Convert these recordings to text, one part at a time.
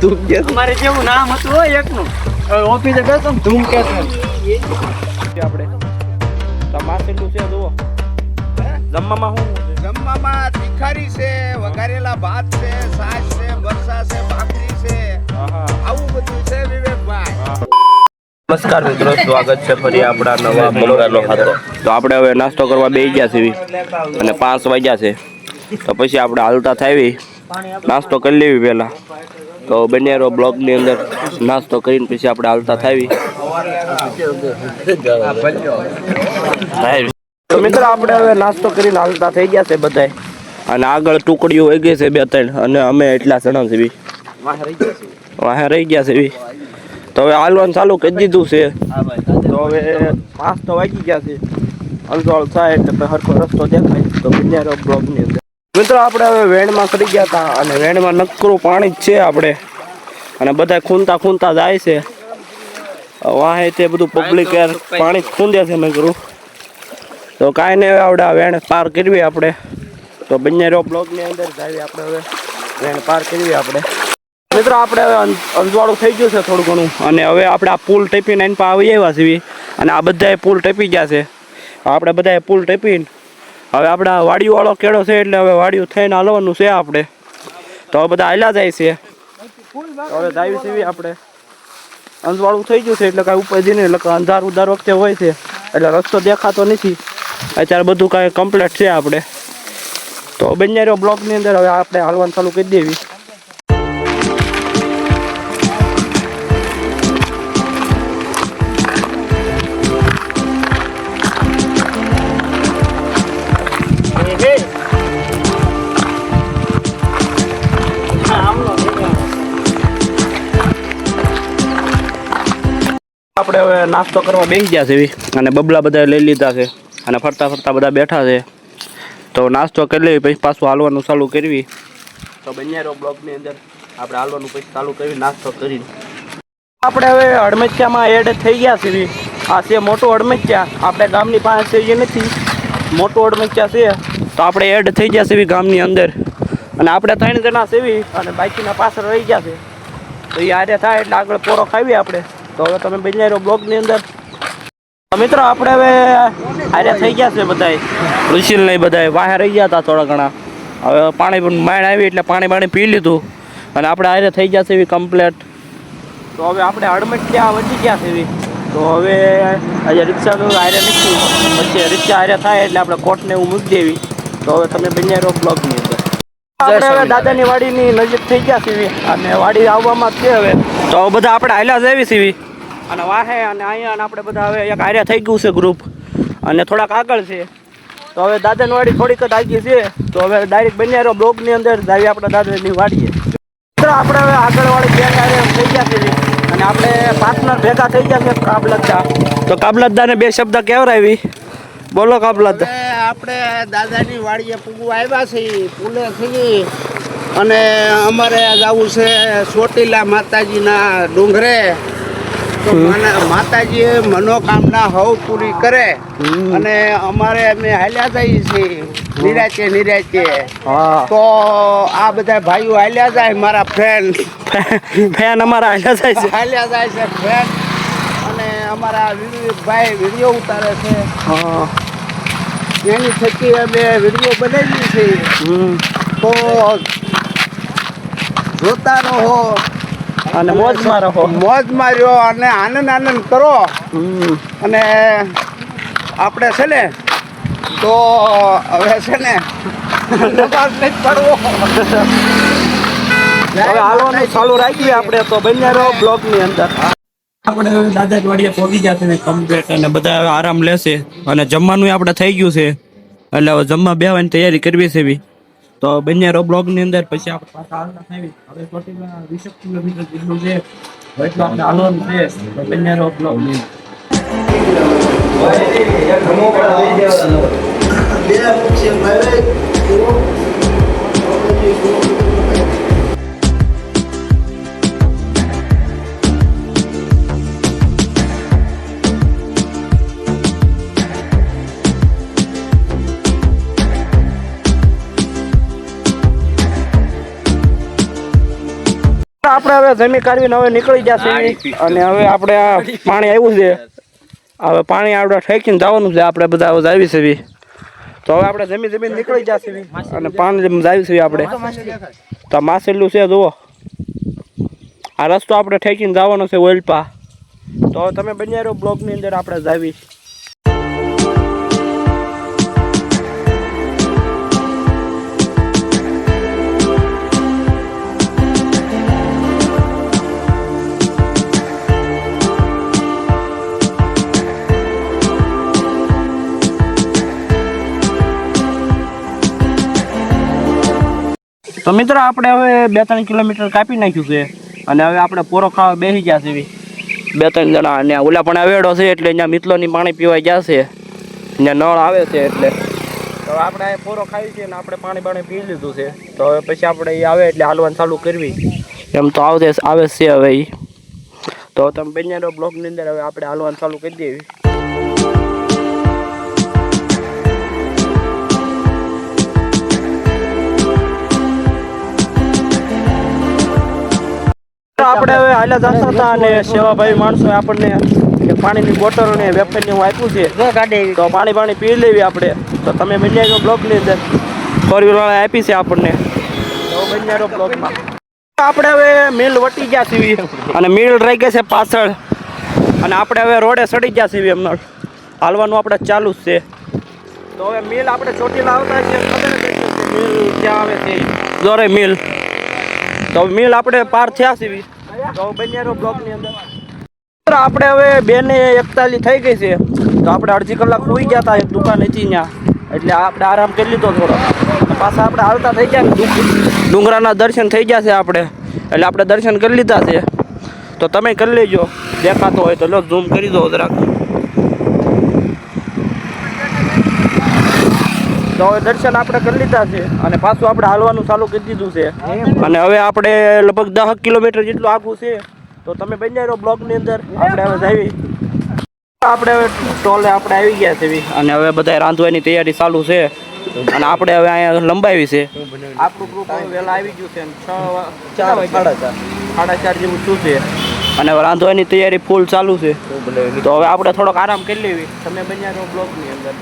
તું કે અમારે જેવું નામ હતું હોય એકનું. હવે ઓફિસે બેસો ને ધૂમ કે આપણે? તમાસેલું છે જુઓ. જમવામાં શું જમવામાં તીખારી છે વઘારેલા ભાત છે છાશ છે બરસા છે ભાખરી છે. આવું બધું છે વિવેકભાઈ. નમસ્કાર મિત્રો સ્વાગત છે ફરી આપણા નવા મંગળનો ખાતો તો આપણે હવે નાસ્તો કરવા બેસી ગયા છીએ. અને પાંચ વાગ્યા છે. તો પછી આપણે હાલતા થાવી નાસ્તો કરી લેવી પહેલા. તો બનેરો બ્લોગની અંદર નાસ્તો કરીને પછી આપણે હાલતા થાવી. મિત્ર, આપણે હવે નાસ્તો કરીને હાલતા થઈ ગયા છે બધાય. અને આગળ ટુકડીઓ વહી ગઈ છે બે ત્રણ. અને અમે એટલા જણા છે બી વાહે રહી ગયા છે બી. તો હવે હાલવાનું ચાલુ કરી દીધું છે. તો હવે પાંચ તો વાગી ગયા છે. અંતવાળ થાય એટલે હરખો રસ્તો દેખાય. તો બિન્યારો બ્લોકની અંદર. મિત્રો, આપણે હવે વેણમાં કરી ગયા હતા અને વેણમાં નકરું પાણી જ છે આપણે. અને બધા ખૂંદતા ખૂંદતા જાય છે. વાહે તે બધું પબ્લિક એર પાણી ખૂંદે છે નકરું. તો કાંઈ નહીં આપણે વેણ પાર કરવી આપણે. તો બંને રો બ્લોકની અંદર, જાવી આપણે હવે વેણ પાર કરવી આપણે. મિત્રો, આપણે હવે અંજવાળું થઈ ગયું છે થોડું ઘણું. અને હવે આપણે આ પુલ ટેપીને એની પાસે આવી આવ્યા છીએ. અને આ બધાએ પુલ ટેપી ગયા છે. આપણે બધાએ પુલ ટેપીને હવે આપણે વાડીવાળો કેળો છે એટલે હવે વાડીઓ થઈને હાલવાનું છે આપણે. તો હવે બધા હાલ્યા જાય છે. હવે જાય સીવી આપણે. અંજવાળું થઈ ગયું છે એટલે કાંઈ ઉપર જઈને એટલે અંધાર ઉધાર વખતે હોય છે. એટલે રસ્તો દેખાતો નથી. અત્યારે બધું કાંઈ કમ્પ્લીટ છે આપણે. તો બંને બ્લોકની અંદર, હવે આપણે હાલવાનું ચાલુ કરી દેવી. નાસ્તો કરવા બેસી ગયા છે અને બબલા બધા લઈ લીધા છે. અને ફરતા ફરતા બધા બેઠા છે. તો નાસ્તો કરી લેવી, પછી પાછું હાલવાનું ચાલુ કરવી. તો બન્યારો બ્લોગની અંદર આપણે હાલવાનું પછી ચાલુ કરવી નાસ્તો કરીને. આપણે હવે અડમચિયામાં એડ થઈ ગયા છે આ છે મોટું અડમચિયા. આપણે ગામની પાસે એ નથી. મોટું અડમચિયા છે. તો આપણે એડ થઈ ગયા છે ગામની અંદર. અને આપણે ત્રણ જણા સેવી અને બાકીના પાછળ રહી ગયા છે. તો એ આરે થાય એટલે આગળ પોરો ખાવી આપણે. તો હવે તમે બન્યારો બ્લોગની અંદર. મિત્રો, આપણે હવે આર્યા થઈ ગયા છે બધાય. ઋષિલ ને બધાય વાહે રહી ગયા હતા થોડા ઘણા. હવે પાણી પણ માણ આવી એટલે પાણી પાણી પી લીધું. અને આપણે આર્યા થઈ ગયા છે એવી કમ્પ્લેટ તો હવે આપણે હડમટ ત્યાં વધી ગયા છે એવી. તો હવે આજે રિક્ષાનું આર્યા નથી. પછી રિક્ષા આર્યા થાય એટલે આપણે કોટને એવું મૂકી દેવી. તો હવે તમે બન્યારો બ્લોગની અંદર. આપણે હવે દાદાની વાડીની નજીક થઈ ગયા સીવી અને વાડી આવવામાં જ છે હવે. તો બધા આપણે હાલ્યા જવી છીએ. અને વાહે અને અહીંયા અને આપણે બધા હવે એક હાર્યા થઈ ગયું છે ગ્રુપ અને થોડાક આગળ છે. તો હવે દાદાની વાડી થોડીક જ આગી છે. તો હવે ડાયરેક્ટ બન્યારો બ્લોગની અંદર જાવી આપણા દાદાની વાડીએ. મિત્રો આપણે હવે આગળ વાળી બે થઈ ગયા છે અને આપણે પાર્ટનર ભેગા થઈ ગયા છે કાબલતદા તો કાબલતદાને બે શબ્દ કેવરાવી બોલો કાબલતદા હવે આપણે દાદાની વાડીએ પૂગવા આવ્યા છીએ પુલે છીએ. અને અમારે જવું છે ચોટીલા માતાજીના ડુંગરે. તો માતાજી મનોકામના હવ પૂરી કરે. અને અમારે અમે હાલ્યા જઈએ છીએ નિરાચે નિરાચે તો આ બધા ભાઈઓ હાલ્યા જાય મારા ફ્રેન્ડ ફેન અમારા હાલ્યા જાય છે. હાલ્યા જાય છે ફ્રેન્ડ અને અમારા વિવેકભાઈ વીડિયો ઉતારે છે. હા. એની થકી અમે વીડિયો બનાવી છે તો જોતા રહો. અને મોજમાં રહો. મોજ માર્યો અને આનંદ આનંદ કરો. હમ. અને આપણે છે ને તો હવે છે ને હવે હાલવાનું ચાલુ રાખીએ આપણે તો બન્યારો રહો ની અંદર. આપણે દાદા અઠવાડિયે પહોંચી ગયા છે કમ્પ્લેટ અને બધા આરામ લેશે અને જમવાનું આપણે થઈ ગયું છે એટલે હવે જમવા બેવાની તૈયારી કરવી છે તો બંને રો બ્લોગની અંદર પછી આપણે પાછા આલના ખાવી હવે ફોર્ટી વીસ કિલોમીટર જેટલું છે એટલું આપણે આલવાનું છે બંને રો બ્લોગની અંદર આપણે હવે જમી કાઢવીને હવે નીકળી જશે અને હવે આપણે આ પાણી આવ્યું છે. હવે પાણી આપણે ઠેકીને જવાનું છે. આપણે બધા હવે જાવી છે તો હવે આપણે જમી જમીન નીકળી જશે. અને પાણી જાવી છે આપણે. તો આ માસેલું છે જુઓ. આ રસ્તો આપણે ઠેકીને જવાનો છે ઓઇલપા તો હવે તમે બન્યા રહ્યો બ્લોગની અંદર આપણે જાવી. તો મિત્ર, આપણે હવે બે ત્રણ કિલોમીટર કાપી નાખ્યું છે અને હવે આપણે પોરો ખાવા બેસી ગયા છે બે ત્રણ જણા અને ઓલા પણ અવેડો છે એટલે અહીંયા મિત્રોની પાણી પીવાઈ છે. અહીંયા નળ આવે છે એટલે. તો આપણે પોરો ખાવી છે અને આપણે પાણી પાણી પી લીધું છે. તો હવે પછી આપણે એ આવે એટલે હાલવાનું ચાલુ કરવી. એમ તો આવતે આવે છે હવે એ તો તમે બંને બ્લોગની અંદર હવે આપણે હાલવાનું ચાલુ કરી દેવી આપણે હવે હાલ્યા જતા હતા અને સેવાભાઈ માણસો આપણને પાણીની બોટલ અને વેફરની હું આપ્યું છે. તો પાણી પાણી પી લેવી આપણે. તો તમે બંને બ્લોગની અંદર ફોર વ્હીલવાળા આપી છે આપણને. તો આપણે હવે મિલ વટી ગયા છીએ. અને મિલ રહી ગઈ છે પાછળ. અને આપણે હવે રોડે સડી ગયા છીએ એમનો. હાલવાનું આપણે ચાલુ જ છે. તો હવે મિલ આપણે ચોટીલા આવતા છીએ. ખબર મિલ ક્યાં આવે છે. જોરે મિલ. તો મિલ આપણે પાર થયા છીએ. તો આપણે હવે બે ને એકતાલીસ થઈ ગઈ છે. તો આપણે અડધી કલાક સુઈ ગયા હતા, એક દુકાન હતી ત્યાં. એટલે આપણે આરામ કરી લીધો થોડો. પાછા આપણે હાલતા થઈ ગયા ડુંગરાના દર્શન થઈ ગયા છે આપણે. એટલે આપણે દર્શન કરી લીધા છે. તો તમે કરી લેજો. દેખાતો હોય તો લો ઝૂમ કરી દો જરાક. તો હવે દર્શન આપણે કરી લીધા છે અને પાછું આપણે હાલવાનું ચાલુ કરી દીધું છે. અને હવે આપણે લગભગ દસ કિલોમીટર જેટલું આગું છે. તો તમે બની રહો બ્લોકની અંદર. આપણે હવે આવી આપણે હવે ટોલે આપણે આવી ગયા છે. અને હવે બધા રાંધવાની તૈયારી ચાલુ છે. અને આપણે હવે અહીંયા લંબાવી છે. આપણું ગ્રુપ વહેલા આવી ગયું છે છ ચાર સાડા ચાર. સાડા ચાર જેવું શું છે. અને હવે રાંધવાની તૈયારી ફૂલ ચાલુ છે. તો હવે આપણે થોડોક આરામ કરી લેવી. તમે બન્યા રહો બ્લોકની અંદર.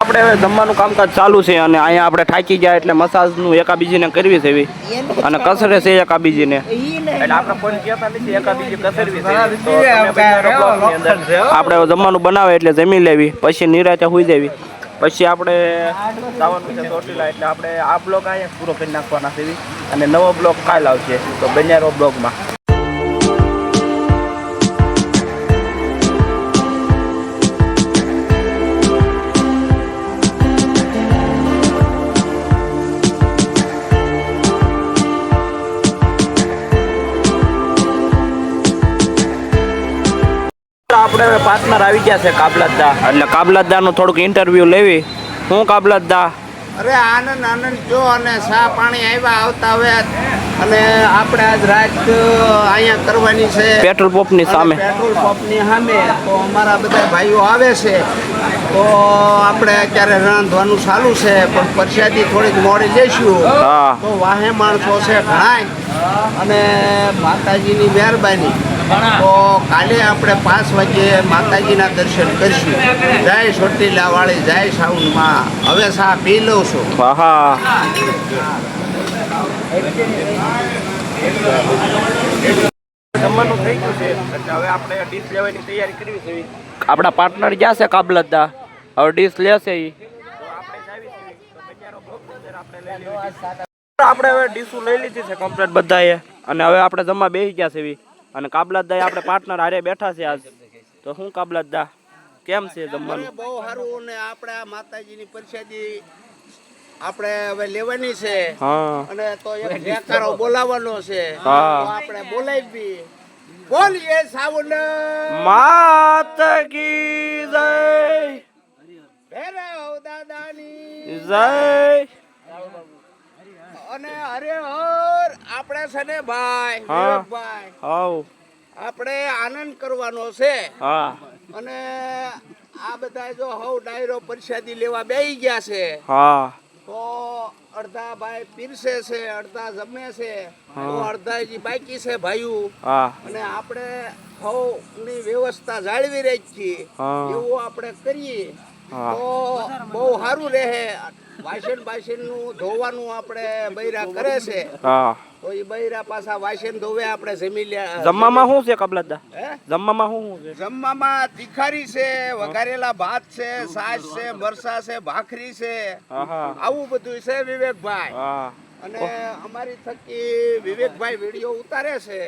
આપણે હવે જમવાનું કામકાજ ચાલુ છે અને અહીંયા આપણે થાકી ગયા એટલે મસાજનું એકાબીજીને કરવી છે એવી. અને કસરે છે એકાબીજીને. એટલે આપણે કોઈ કહેતા નથી એકાબીજી કસરવી છે. તો તમે બધા બ્લોકની અંદર. આપણે જમવાનું બનાવે એટલે જમી લેવી પછી નિરાતે હોઈ જવી. પછી આપણે જવાનું છે ચોટીલા એટલે આપણે આ બ્લોગ અહીંયા પૂરો કરી નાખવાના છે અને નવો બ્લોગ કાલ આવશે. તો બન્યારો બ્લોગમાં આપણે પાર્ટનર આવી ગયા છે કાબલતદા એટલે કાબલતદાનું થોડુંક ઇન્ટરવ્યૂ લેવી. હું કાબલતદા અરે આનંદ આનંદ જો અને સા પાણી આવ્યા આવતા હવે અને આપણે આજ રાત અહીંયા કરવાની છે. પેટ્રોલ પંપની સામે. પેટ્રોલ પંપની સામે. તો અમારા બધા ભાઈઓ આવે છે. તો આપણે અત્યારે રાંધવાનું ચાલુ છે પણ પરસાદી થોડીક મોડી જઈશું તો વાહે માણસો છે ઘણાય. અને માતાજીની મહેરબાની. તો કાલે આપણે પાંચ વાગે માતાજીના દર્શન કરીશું. જય ચોટીલા વાળી જય સાઉન્ડમાં હવે સા પી લઉં છું. હા જમવાનું થઈ ગયું છે. હવે આપણે ડીશ લેવાની તૈયારી કરવી છે. આપણા પાર્ટનર ગયા છે કાબલતદા હવે ડીશ લેશે ઈ. આપણે હવે ડીશું લઈ લીધી છે કમ્પ્લેટ બધાએ. અને હવે આપણે જમવા બેસી ગયા છે એવી અને કાબલતદા આપણે પાર્ટનર હારે બેઠા છે આજ. તો શું કાબલતદા? કેમ છે જમવાનું? બહુ સારું ને આપણે આ માતાજીની પરસાદી આપણે હવે લેવાની છે. હા. અને તો એક જયકારો બોલાવવાનો છે. હા. તો આપણે બોલાવી. બોલીએ સાવન. માત કી જય. ભૈરવ દાદાની જય. અને અરે હર આપણે છે ને ભાઈ ભાઈ હાઉ. આપણે આનંદ કરવાનો છે. હા. અને આ બધા જો હવ ડાયરો પ્રસાદી લેવા બેહી ગયા છે. હા. તો અડધા ભાઈ પીરસે છે અડધા જમે છે. તો અડધા હજી બાકી છે ભાઈઓ. હા. અને આપણે ની વ્યવસ્થા જાળવી રાખીએ. છીએ એવું આપણે કરીએ. તો બહુ સારું રહે. વાસણ બાસણનું ધોવાનું આપણે બૈરા કરે છે. તો એ બૈરા પાછા વાસણ ધોવે આપણે જમી લે જમવામાં શું છે કબલતદા? જમવામાં શું છે? જમવામાં તીખારી છે વઘારેલા ભાત છે સાસ છે મરસા છે ભાખરી છે. આવું બધું છે વિવેકભાઈ. હા. અને અમારી થકી વિવેકભાઈ વીડિયો ઉતારે છે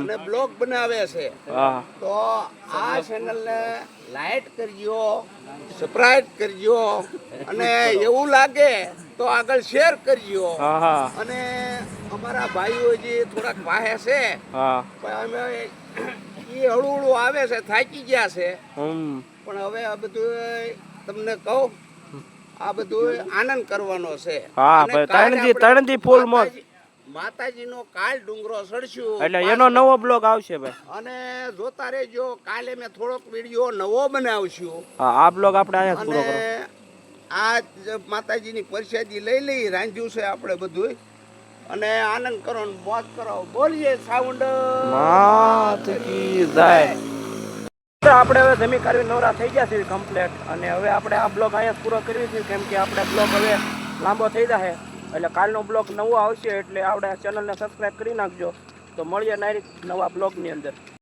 અને બ્લોગ બનાવે છે. તો આ ચેનલને લાઈટ કરજો સબસ્ક્રાઇબ કરજો અને એવું લાગે તો આગળ શેર કરજો. અને અમારા ભાઈઓ જે થોડાક વાહે છે અમે એ હળું હળું આવે છે થાકી ગયા છે. પણ હવે આ બધું તમને કહું આ બધું આનંદ કરવાનો છે. હા, ભાઈ, તણજી તણજી ફૂલ માતાજી- માતાજીનો કાલ ડુંગરો સડશું એટલે એનો નવો બ્લોગ આવશે ભાઈ. અને જોતા રહેજો કાલે મેં થોડોક વીડિયો નવો બનાવશું. હા આ બ્લોગ આપણે આયા પૂરો કરો. આ માતાજીની પરસાદી લઈ લઈ રાંધ્યું છે આપણે બધું અને આનંદ કરો મોજ કરો બોલીએ સાઉન્ડ. માત કી જય. આપણે હવે જમી કાઢવી નવરા થઈ ગયા છે કમ્પ્લેટ અને હવે આપણે આ બ્લોગ અહીંયા પૂરો કરવી છે કેમ કે આપણે બ્લોગ હવે લાંબો થઈ જશે એટલે કાલનો બ્લોગ નવો આવશે, એટલે આપણે ચેનલને સબસ્ક્રાઈબ કરી નાખજો. તો મળીએ નારી નવા બ્લોગની અંદર.